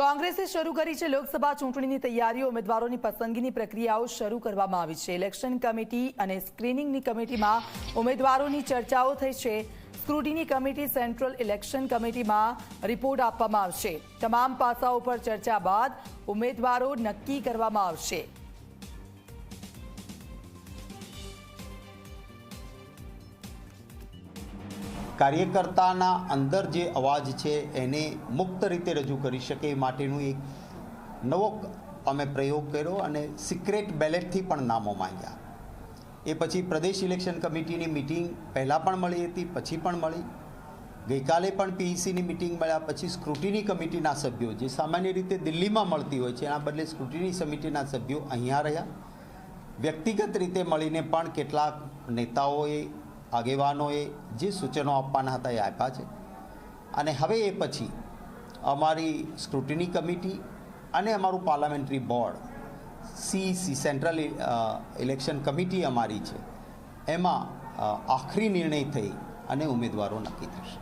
કોંગ્રેસે શરૂ કરી છે લોકસભા ચૂંટણીની તૈયારીઓ. ઉમેદવારોની પસંદગીની પ્રક્રિયાઓ શરૂ કરવામાં આવી છે. ઇલેક્શન કમિટી અને સ્ક્રીનિંગની કમિટીમાં ઉમેદવારોની ચર્ચાઓ થઈ છે. સ્ક્રુટીની કમિટી સેન્ટ્રલ ઇલેક્શન કમિટીમાં રિપોર્ટ આપવામાં આવશે. તમામ પાસાઓ પર ચર્ચા બાદ ઉમેદવારો નક્કી કરવામાં આવશે. કાર્યકર્તાના અંદર જે અવાજ છે એને મુક્ત રીતે રજૂ કરી શકે એ માટેનું એક નવો અમે પ્રયોગ કર્યો અને સિક્રેટ બેલેટથી પણ નામો માંગ્યા. એ પછી પ્રદેશ ઇલેક્શન કમિટીની મિટિંગ પહેલાં પણ મળી હતી, પછી પણ મળી. ગઈકાલે પણ પીઈસીની મિટિંગ મળ્યા, પછી સ્ક્રુટિની કમિટીના સભ્યો, જે સામાન્ય રીતે દિલ્હીમાં મળતી હોય છે, એના બદલે સ્ક્રુટિની સમિતિના સભ્યો અહીંયા રહ્યા. વ્યક્તિગત રીતે મળીને પણ કેટલાક નેતાઓએ આગેવાનોએ જે સૂચનો આપવાના હતા એ આપ્યા છે. અને હવે એ પછી અમારી સ્ક્રુટિની કમિટી અને અમારું parliamentary board CC central election committee અમારી છે. એમાં આખરી નિર્ણય થઈ અને ઉમેદવારો નક્કી થશે.